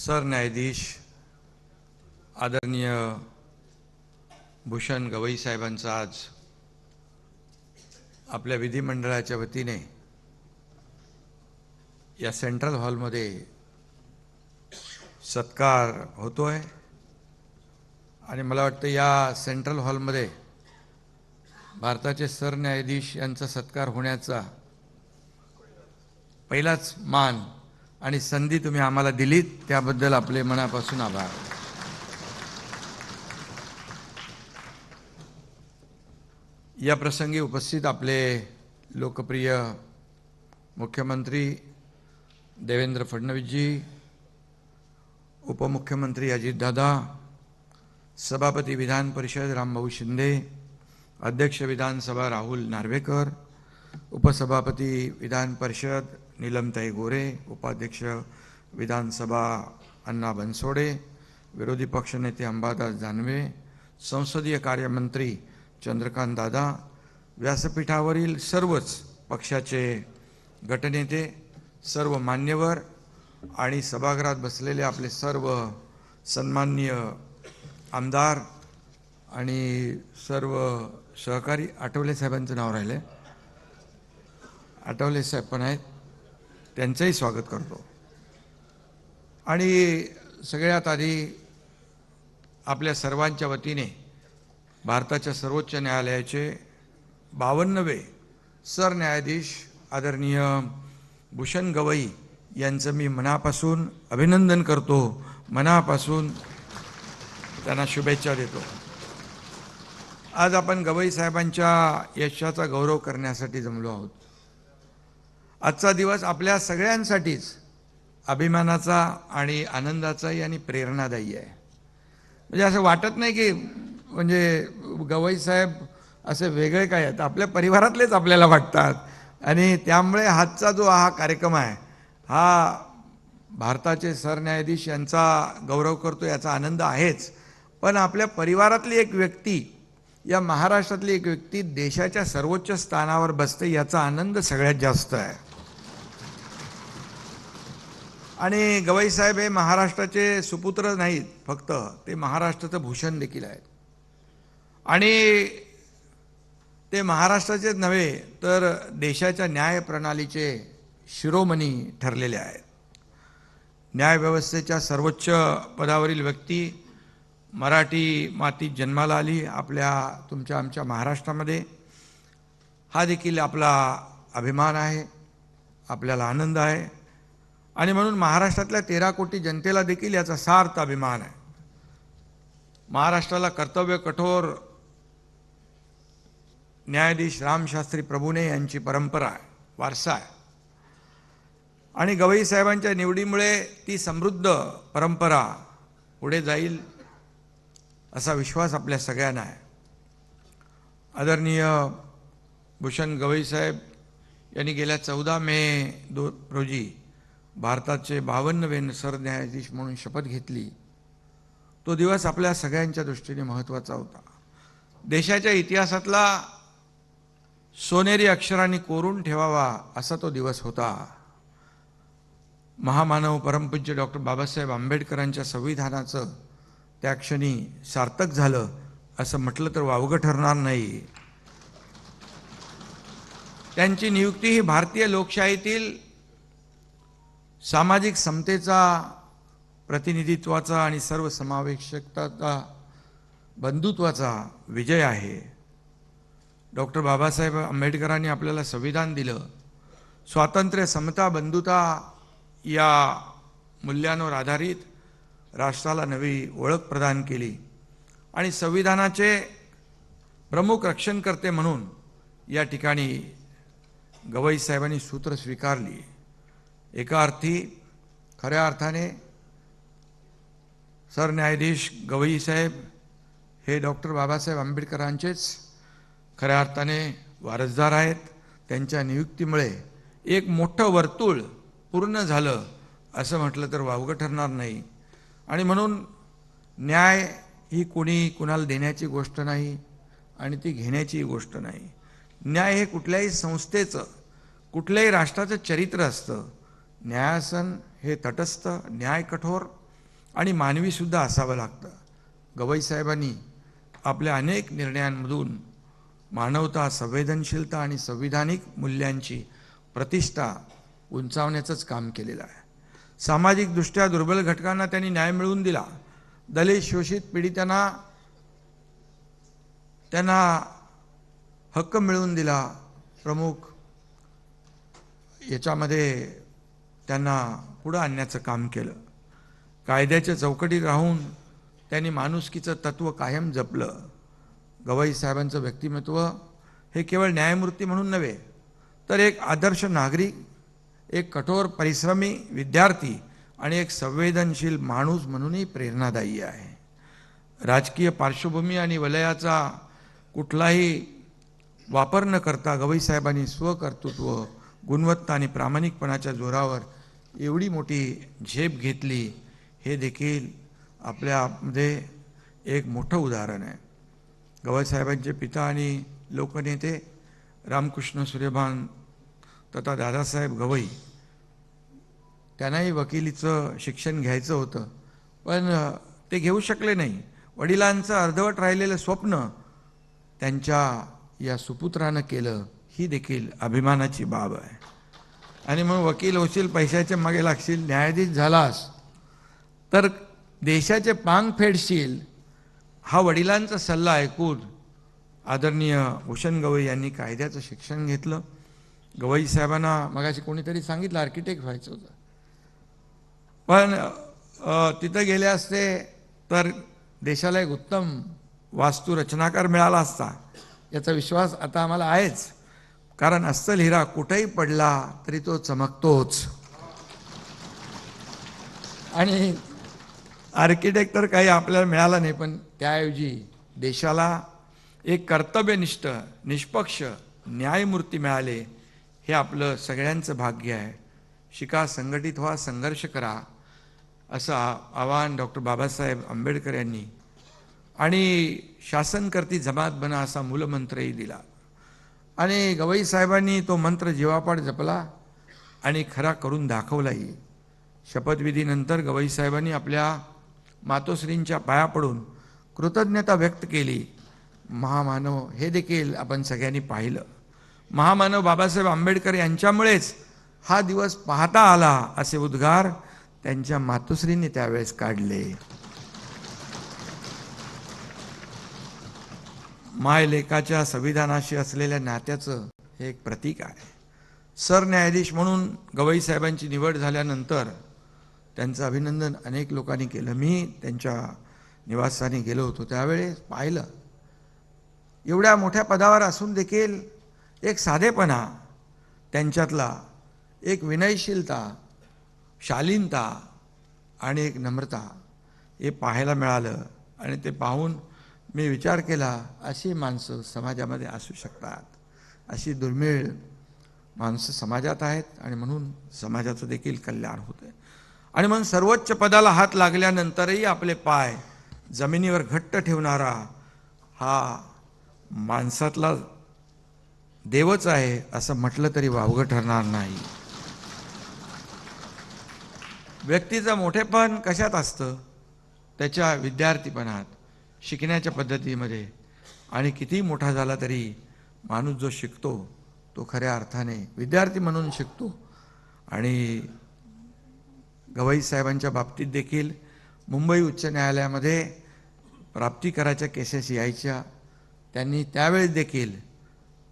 सरन्यायाधीश आदरणीय भूषण गवई साहेबांचा आज आपल्या विधिमंडळाच्या वतीने या सेंट्रल हॉलमध्ये सत्कार होतो आहे आणि मला वाटतं या सेंट्रल हॉलमध्ये भारताचे सरन्यायाधीश यांचा सत्कार होण्याचा पहिलाच मान आणि संधी तुम्ही आम्हाला दिलीत त्याबद्दल आपले मनापासून आभार. या प्रसंगी उपस्थित आपले लोकप्रिय मुख्यमंत्री देवेंद्र फडणवीसजी उपमुख्यमंत्री अजितदादा सभापती विधान परिषद रामभाऊ शिंदे अध्यक्ष विधानसभा राहुल नार्वेकर उपसभापती विधान परिषद नीलमताई गोरे उपाध्यक्ष विधानसभा अण्णा बनसोडे विरोधी पक्षनेते अंबादास दानवे संसदीय कार्यमंत्री चंद्रकांत दादा व्यासपीठावरील सर्वच पक्षाचे गटनेते सर्व मान्यवर आणि सभागृहात बसलेले आपले सर्व सन्माननीय आमदार आणि सर्व सहकारी आठवले साहेबांचं नाव राहिलं आहे आठवले साहेब पण आहेत. त्यांचंही स्वागत करतो. आणि सगळ्यात आधी आपल्या सर्वांच्या वतीने भारताच्या सर्वोच्च न्यायालयाचे बावन्नवे सरन्यायाधीश आदरणीय भूषण गवई यांचं मी मनापासून अभिनंदन करतो. मनापासून त्यांना शुभेच्छा देतो. आज आपण गवई साहेबांच्या यशाचा गौरव करण्यासाठी जमलो आहोत. आजचा दिवस आपल्या सगळ्यांसाठीच अभिमानाचा आणि आनंदाचाही आणि प्रेरणादायी आहे. म्हणजे असं वाटत नाही की म्हणजे गवई साहेब असे वेगळे काय आहेत. आपल्या परिवारातलेच आपल्याला वाटतात. आणि त्यामुळे हातचा जो हा कार्यक्रम आहे हा भारताचे सरन्यायाधीश यांचा गौरव करतो याचा आनंद आहेच. पण आपल्या परिवारातली एक व्यक्ती या महाराष्ट्रातली एक व्यक्ती देशाच्या सर्वोच्च स्थानावर बसते याचा आनंद सगळ्यात जास्त आहे. आणि गवईसाहेब हे महाराष्ट्राचे सुपुत्र नाहीत फक्त ते महाराष्ट्राचं भूषण देखील आहेत. आणि ते महाराष्ट्राचेच नव्हे तर देशाच्या न्यायप्रणालीचे शिरोमणी ठरलेले आहेत. न्यायव्यवस्थेच्या सर्वोच्च पदावरील व्यक्ती मराठी मातीत जन्माला आली आपल्या तुमच्या आमच्या महाराष्ट्रामध्ये. हा देखील आपला अभिमान आहे आपल्याला आनंद आहे. आणि म्हणून महाराष्ट्रातल्या तेरा कोटी जनतेला देखील याचा सार्थ अभिमान आहे. महाराष्ट्राला कर्तव्य कठोर न्यायाधीश रामशास्त्री प्रभूने यांची परंपरा आहे वारसा आहे. आणि गवई साहेबांच्या निवडीमुळे ती समृद्ध परंपरा पुढे जाईल असा विश्वास आपल्या सगळ्यांना आहे. आदरणीय भूषण गवई साहेब यांनी गेल्या चौदा मे दो रोजी भारताचे बावन्नवे सरन्यायाधीश म्हणून शपथ घेतली. तो दिवस आपल्या सगळ्यांच्या दृष्टीने महत्त्वाचा होता. देशाच्या इतिहासातला सोनेरी अक्षरांनी कोरून ठेवावा असा तो दिवस होता. महामानव परमपूज्य डॉक्टर बाबासाहेब आंबेडकरांच्या संविधानाचं त्या क्षणी सार्थक झालं असं म्हटलं तर वावगं ठरणार नाही. त्यांची नियुक्ती ही भारतीय लोकशाहीतील सामाजिक समतेचा प्रतिनिधित्वाचा आणि सर्व समावेशकताचा बंधुत्वाचा विजय आहे. डॉक्टर बाबासाहेब आंबेडकरांनी आपल्याला संविधान दिलं. स्वातंत्र्य समता बंधुता या मूल्यांवर आधारित राष्ट्राला नवी ओळख प्रदान केली. आणि संविधानाचे प्रमुख रक्षणकर्ते म्हणून या ठिकाणी गवई साहेबांनी सूत्र स्वीकारली. एका अर्थी खऱ्या अर्थाने सरन्यायाधीश गवई साहेब हे डॉक्टर बाबासाहेब आंबेडकरांचेच खऱ्या अर्थाने वारसदार आहेत. त्यांच्या नियुक्तीमुळे एक मोठं वर्तुळ पूर्ण झालं असं म्हटलं तर वावगं ठरणार नाही. आणि म्हणून न्याय ही कोणी कुणाला देण्याची गोष्ट नाही आणि ती घेण्याची गोष्ट नाही. न्याय हे कुठल्याही संस्थेचं कुठल्याही राष्ट्राचं चरित्र असतं. न्यायासन हे तटस्थ न्याय कठोर आणि मानवीसुद्धा असावं लागतं. गवई साहेबांनी आपल्या अनेक निर्णयांमधून मानवता संवेदनशीलता आणि संविधानिक मूल्यांची प्रतिष्ठा उंचावण्याचंच काम केलेलं आहे. सामाजिकदृष्ट्या दुर्बल घटकांना त्यांनी न्याय मिळवून दिला. दलित शोषित पीडितांना त्यांना हक्क मिळवून दिला. प्रमुख याच्यामध्ये त्यांना पुढं आणण्याचं काम केलं. कायद्याच्या चौकटीत राहून त्यांनी माणुसकीचं तत्त्व कायम जपलं. गवाई साहेबांचं व्यक्तिमत्व हे केवळ न्यायमूर्ती म्हणून नव्हे तर एक आदर्श नागरिक एक कठोर परिश्रमी विद्यार्थी आणि एक संवेदनशील माणूस म्हणूनही प्रेरणादायी आहे. राजकीय पार्श्वभूमी आणि वलयाचा कुठलाही वापर न करता गवई साहेबांनी स्वकर्तृत्व गुणवत्ता आणि प्रामाणिकपणाच्या जोरावर एवढी मोठी झेप घेतली हे देखील आपल्यामध्ये एक मोठं उदाहरण आहे. गवई साहेबांचे पिता आणि लोकनेते रामकृष्ण सूर्यभान तथा दादासाहेब गवई त्यांनाही वकिलीचं शिक्षण घ्यायचं होतं. पण ते घेऊ शकले नाही. वडिलांचं अर्धवट राहिलेलं स्वप्न त्यांच्या या सुपुत्रानं केलं ही देखील अभिमानाची बाब आहे. आणि मग वकील होशील पैशाच्या मागे लागशील न्यायाधीश झालास. तर देशाचे पांग फेडशील हा वडिलांचा सल्ला ऐकून आदरणीय भूषण गवई यांनी कायद्याचं शिक्षण घेतलं. गवई साहेबांना मगाशी कोणीतरी सांगितलं आर्किटेक्ट व्हायचं होतं. पण तिथं गेले असते तर देशाला एक उत्तम वास्तुरचनाकार मिळाला असता. याचा विश्वास आता आम्हाला आहेच. कारण अस्सल हिरा कुठेही पडला तरी तो चमकतोच. आणि आर्किटेक्ट तर काही आपल्याला मिळाला नाही पण त्याऐवजी देशाला एक कर्तव्यनिष्ठ निष्पक्ष न्यायमूर्ती मिळाले हे आपलं सगळ्यांचं भाग्य आहे. शिका संघटित व्हा संघर्ष करा असं आवाहन डॉक्टर बाबासाहेब आंबेडकर यांनी. आणि शासनकर्ती जमात बना असा मूलमंत्रही दिला. आणि गवई साहेबांनी तो मंत्र जीवापाड जपला आणि खरा करून दाखवलाही शपथविधीनंतर गवई साहेबांनी आपल्या मातोश्रींच्या पाया पडून कृतज्ञता व्यक्त केली. महामानव हे देखील आपण सगळ्यांनी पाहिलं. महामानव बाबासाहेब आंबेडकर यांच्यामुळेच हा दिवस पाहता आला असे उद्गार त्यांच्या मातोश्रींनी त्यावेळेस काढले. माय लेखाच्या संविधानाशी असलेल्या नात्याचं हे एक प्रतीक आहे. सरन्यायाधीश म्हणून गवई साहेबांची निवड झाल्यानंतर त्यांचं अभिनंदन अनेक लोकांनी केलं. मी त्यांच्या निवासस्थानी गेलो होतो त्यावेळेस पाहिलं. एवढ्या मोठ्या पदावर असून देखील एक साधेपणा त्यांच्यातला एक विनयशीलता शालीनता आणि एक नम्रता हे पाहायला मिळालं आणि ते पाहून मी विचार केला अशी माणसं समाजामध्ये असू शकतात. अशी दुर्मिळ माणसं समाजात आहेत आणि म्हणून समाजाचं देखील कल्याण होतं आणि म्हणून सर्वोच्च पदाला हात लागल्यानंतरही आपले पाय जमिनीवर घट्ट ठेवणारा हा माणसातला देवच आहे असं म्हटलं तरी वावगं ठरणार नाही. व्यक्तीचं मोठेपण कशात असतं? त्याच्या विद्यार्थीपणात. शिकण्याच्या पद्धतीमध्ये. आणि कितीही मोठा झाला तरी माणूस जो शिकतो तो खऱ्या अर्थाने विद्यार्थी म्हणून शिकतो. आणि गवई साहेबांच्या बाबतीत देखील मुंबई उच्च न्यायालयामध्ये प्राप्तिकराच्या केसेस यायच्या. त्यांनी त्यावेळेस देखील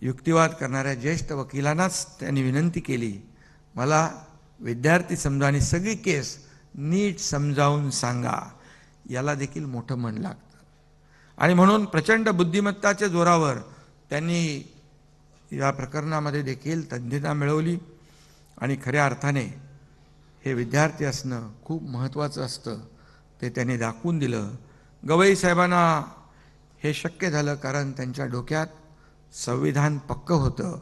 युक्तिवाद करणाऱ्या ज्येष्ठ वकिलांनाच त्यांनी विनंती केली मला विद्यार्थी समजा आणि सगळी केस नीट समजावून सांगा. याला देखील मोठं मन लागतं. आणि म्हणून प्रचंड बुद्धिमत्ताच्या जोरावर त्यांनी या प्रकरणामध्ये देखील तज्ञता मिळवली. आणि खऱ्या अर्थाने हे विद्यार्थी असणं खूप महत्त्वाचं असतं. ते त्यांनी दाखवून दिलं. गवई साहेबांना हे शक्य झालं कारण त्यांच्या डोक्यात संविधान पक्क होतं.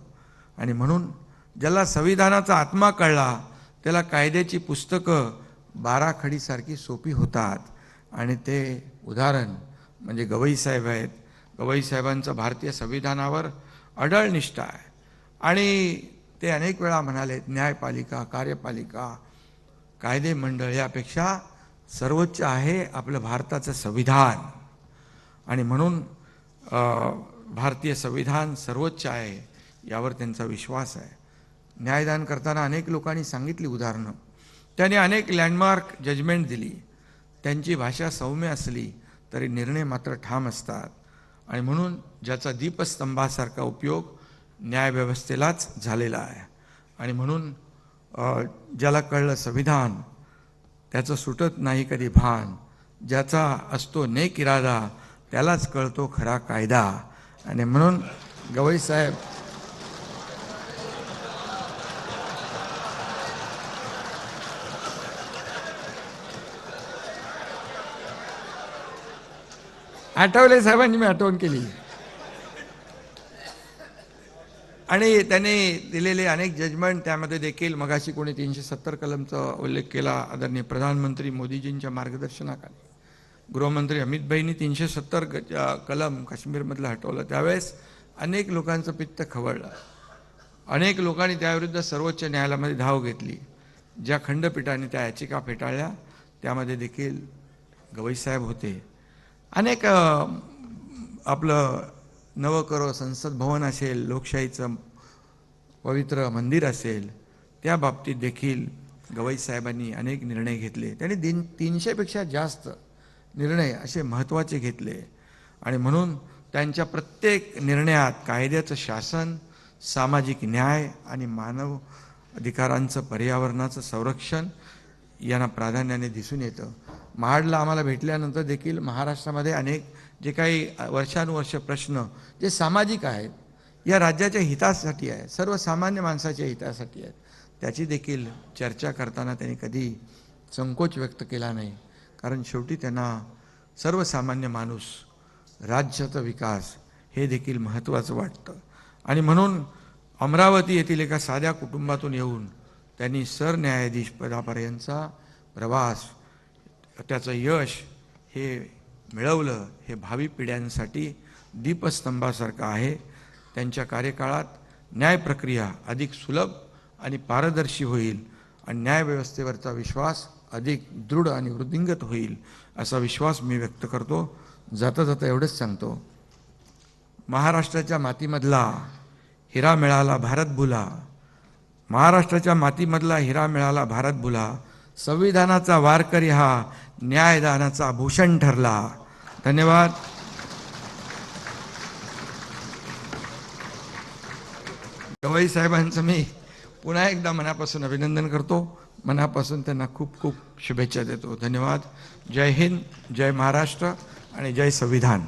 आणि म्हणून ज्याला संविधानाचा आत्मा कळला त्याला कायद्याची पुस्तकं बाराखडीसारखी सोपी होतात. आणि ते उदाहरण म्हणजे गवई साहेब आहेत. गवई साहेबांचं भारतीय संविधानावर अडळ निष्ठा आहे. आणि ते अनेक वेळा म्हणाले न्यायपालिका कार्यपालिका कायदे मंडळ यापेक्षा सर्वोच्च आहे आपलं भारताचं संविधान. आणि म्हणून भारतीय संविधान सर्वोच्च आहे यावर त्यांचा विश्वास आहे. न्यायदान करताना अनेक लोकांनी सांगितली उदाहरणं. त्यांनी अनेक लँडमार्क जजमेंट दिली. त्यांची भाषा सौम्य असली. तरी निर्णय मात्र ठाम असतात. आणि म्हणून ज्याचा दीपस्तंभासारखा उपयोग न्यायव्यवस्थेलाच झालेला आहे. आणि म्हणून ज्याला कळलं संविधान त्याचं सुटत नाही कधी भान. ज्याचा असतो नेक इरादा त्यालाच कळतो खरा कायदा. आणि म्हणून गवईसाहेब आठवले साहेबांनी मी आठवण केली. आणि त्याने दिलेले अनेक जजमेंट त्यामध्ये देखील मगाशी कोणी तीनशे सत्तर कलमचा उल्लेख केला आदरणीय प्रधानमंत्री मोदीजींच्या मार्गदर्शनाखाली. गृहमंत्री अमित भाईंनी तीनशे सत्तर कलम काश्मीरमधलं हटवलं. त्यावेळेस अनेक लोकांचं पित्त खवळलं. अनेक लोकांनी त्याविरुद्ध सर्वोच्च न्यायालयामध्ये धाव घेतली. ज्या खंडपीठाने त्या याचिका फेटाळल्या त्यामध्ये देखील गवईसाहेब होते. अनेक आपलं नवकरो संसद भवन असेल लोकशाहीचं पवित्र मंदिर असेल त्या बाबतीत देखील गवई साहेबांनी अनेक निर्णय घेतले. त्यांनी दिन तीनशेपेक्षा जास्त निर्णय असे महत्त्वाचे घेतले. आणि म्हणून त्यांच्या प्रत्येक निर्णयात कायद्याचं शासन सामाजिक न्याय आणि मानव अधिकारांचं पर्यावरणाचं संरक्षण यांना प्राधान्याने दिसून येतं. महाडला आम्हाला भेटल्यानंतर देखील महाराष्ट्रामध्ये अनेक जे काही वर्षानुवर्ष प्रश्न जे सामाजिक आहेत या राज्याच्या हितासाठी आहे सर्वसामान्य माणसाच्या हितासाठी आहेत त्याची देखील चर्चा करताना त्यांनी कधी संकोच व्यक्त केला नाही. कारण शेवटी त्यांना सर्वसामान्य माणूस राज्याचा विकास हे देखील महत्त्वाचं वाटतं. आणि म्हणून अमरावती येथील एका साध्या कुटुंबातून येऊन त्यांनी सरन्यायाधीश पदापर्यंतचा प्रवास त्याचं यश हे मिळवलं हे भावी पिढ्यांसाठी दीपस्तंभासारखं आहे. त्यांच्या कार्यकाळात न्याय प्रक्रिया अधिक सुलभ आणि पारदर्शी होईल आणि न्यायव्यवस्थेवरचा विश्वास अधिक दृढ आणि वृद्धिंगत होईल असा विश्वास मी व्यक्त करतो. जाता जाता एवढंच सांगतो. महाराष्ट्राच्या मातीमधला हिरा मिळाला भारत भुला. महाराष्ट्राच्या मातीमधला हिरा मिळाला भारत भुला. संविधानाचा वारकरी हा न्यायदानाचा भूषण ठरला. धन्यवाद. गवई साहेबांचं मी पुन्हा एकदा मनापासून अभिनंदन करतो. मनापासून त्यांना खूप खूप शुभेच्छा देतो. धन्यवाद. जय हिंद जय महाराष्ट्र आणि जय संविधान.